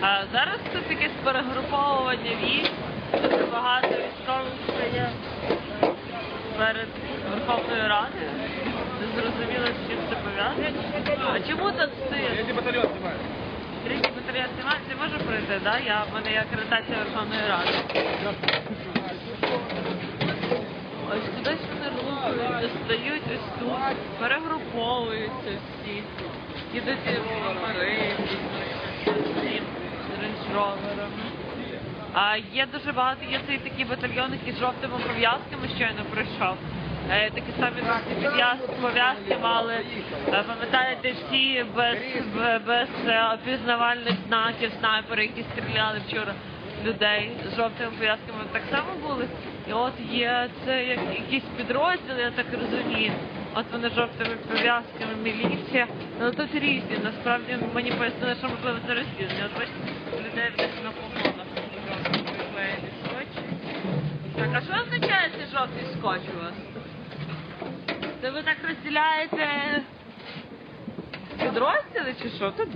Зараз тут якесь перегруповування військ, дуже багато військових стає перед Верховною Радою. Не зрозуміло, з чим це пов'язано. А чому тут стоїть? Третий батальон снимает. Третій батальйон немає, ти можеш прийти, да? Я, в мене є акредитація Верховної Ради. Ось кудись вони рухаються, стають ось тут, перегруповуються всі, їдуть номери, з. А є дуже багато, є цей такий батальйон, який з жовтими пов'язками щойно пройшов. Е, такі самі пов'язки, мали, е, пам'ятаєте, всі без, без е, опізнавальних знаків, снайпери, які стріляли вчора людей з жовтими пов'язками так само були. І от є це як якісь підрозділи, я так розумію. От вони з жовтими пов'язками, міліція. Ну тут різні. Насправді мені пояснили, що можливо це розділення. От бачите, жовтий скотч у вас? Це ви так розділяєте підрозділи чи що? Тут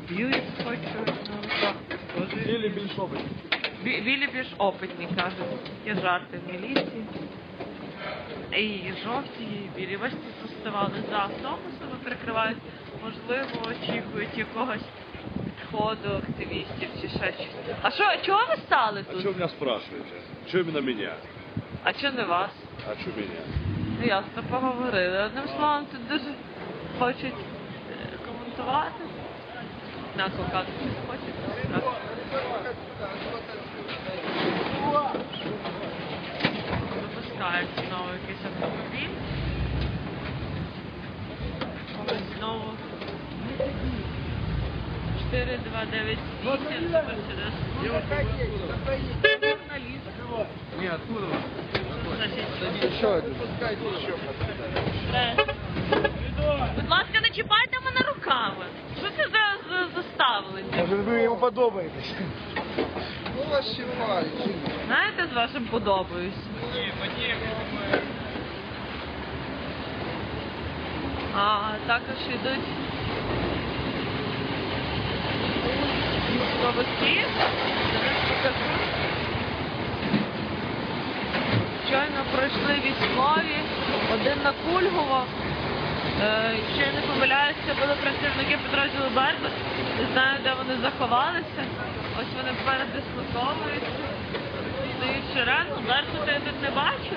ось на руках. Боже. Или більшовий. Бі- Білі більш опитні кажуть. Є жарти в міліції. І жовті, і білі. Бачите, поставали за автобусами, прикривають. Можливо, очікують якогось підходу активістів чи ще щось. А що, чого ви стали А тут? что меня спрашиваете? Что именно меня? А чого не вас? А что меня? Ну, ясно, поговорили. Одним словом, тут дуже хочуть е, коментувати. На кокаду щось хочуть. Так. Випускають знову якийсь автомобіль. Ось знову 4, 2, 9, 8, Мерседес. Журналіст. Не, откуда? Значить, Еще один. Е, Будь ласка, не чіпайте мене руками. Що це за, за, за ставлення? Може ви йому подобаєтесь? Ну вас чіпають. Знаєте, з вашим подобаюсь. А також йдуть військовики. Зараз покажу. Щойно пройшли військові, один на Кульгово. Е, Якщо я не помиляюся, були працівники підрозділу Беркут. Не знаю, де вони заховалися. Ось вони передислоковуються. Стоїть шеренгу, Беркута я тут не бачу.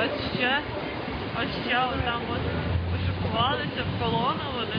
Ось ще, ось ще там от пошукувалися в колону, вони